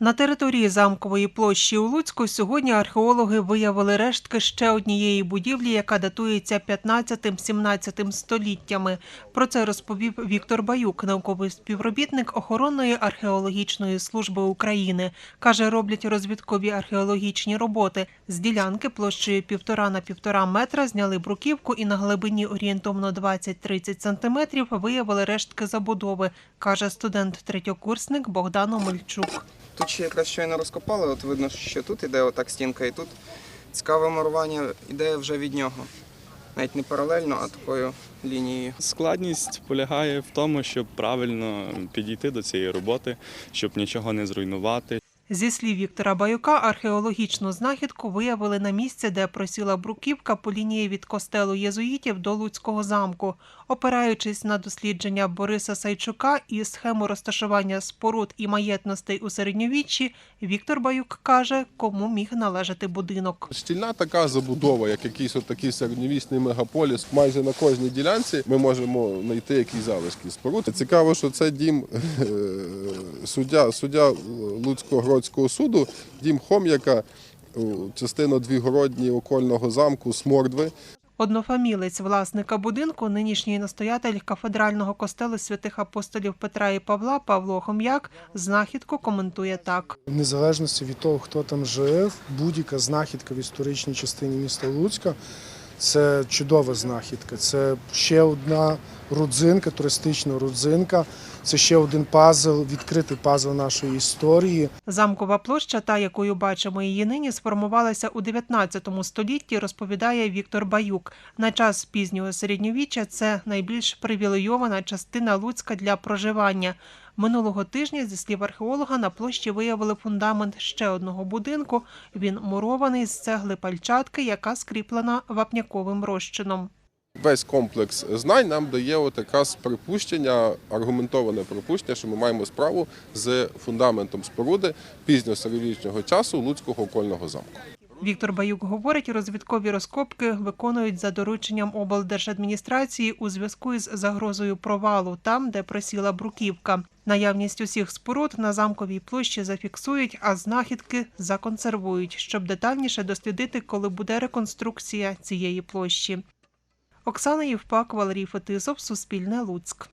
На території замкової площі у Луцьку сьогодні археологи виявили рештки ще однієї будівлі, яка датується 15-17 століттями. Про це розповів Віктор Баюк, науковий співробітник охоронної археологічної служби України. Каже, роблять розвідкові археологічні роботи. З ділянки площею півтора на півтора метра зняли бруківку і на глибині орієнтовно 20-30 сантиметрів виявили рештки забудови, каже студент-третьокурсник Богдан Омельчук. Тут ще якраз щойно розкопали, от видно, що тут іде отак стінка, і тут цікаве марування іде вже від нього. Навіть не паралельно, а такою лінією. Складність полягає в тому, щоб правильно підійти до цієї роботи, щоб нічого не зруйнувати, Зі слів Віктора Баюка, археологічну знахідку виявили на місці, де просіла бруківка по лінії від костелу єзуїтів до Луцького замку. Опираючись на дослідження Бориса Сайчука і схему розташування споруд і маєтностей у середньовіччі, Віктор Баюк каже, кому міг належати будинок. Щільна така забудова, як якийсь отакий середньовічний мегаполіс. Майже на кожній ділянці ми можемо знайти якісь залишки споруд. Цікаво, що це дім е, суддя, суддя Луцького городського суду, дім Хом'яка, частина Двігородні окольного замку Смордви. Однофамілець власника будинку, нинішній настоятель кафедрального костелу святих апостолів Петра і Павла Павло Хом'як знахідку коментує так. В незалежності від того, хто там жив, будь-яка знахідка в історичній частині міста Луцька це чудова знахідка. Це ще одна родзинка, туристична родзинка. Це ще один пазл, відкритий пазл нашої історії. Замкова площа, та якою бачимо її нині, сформувалася у 19 столітті, розповідає Віктор Баюк. На час пізнього середньовіччя це найбільш привілейована частина Луцька для проживання. Минулого тижня, зі слів археолога, на площі виявили фундамент ще одного будинку. Він мурований з цегли пальчатки, яка скріплена вапняковим розчином. Весь комплекс знань нам дає от якраз припущення, аргументоване припущення, що ми маємо справу з фундаментом споруди пізньосередньовічного часу Луцького окольного замку. Віктор Баюк говорить, розвідкові розкопки виконують за дорученням облдержадміністрації у зв'язку із загрозою провалу там, де просіла бруківка. Наявність усіх споруд на замковій площі зафіксують, а знахідки законсервують, щоб детальніше дослідити, коли буде реконструкція цієї площі. Оксана Євпак, Валерій Фетисов, Суспільне Луцьк.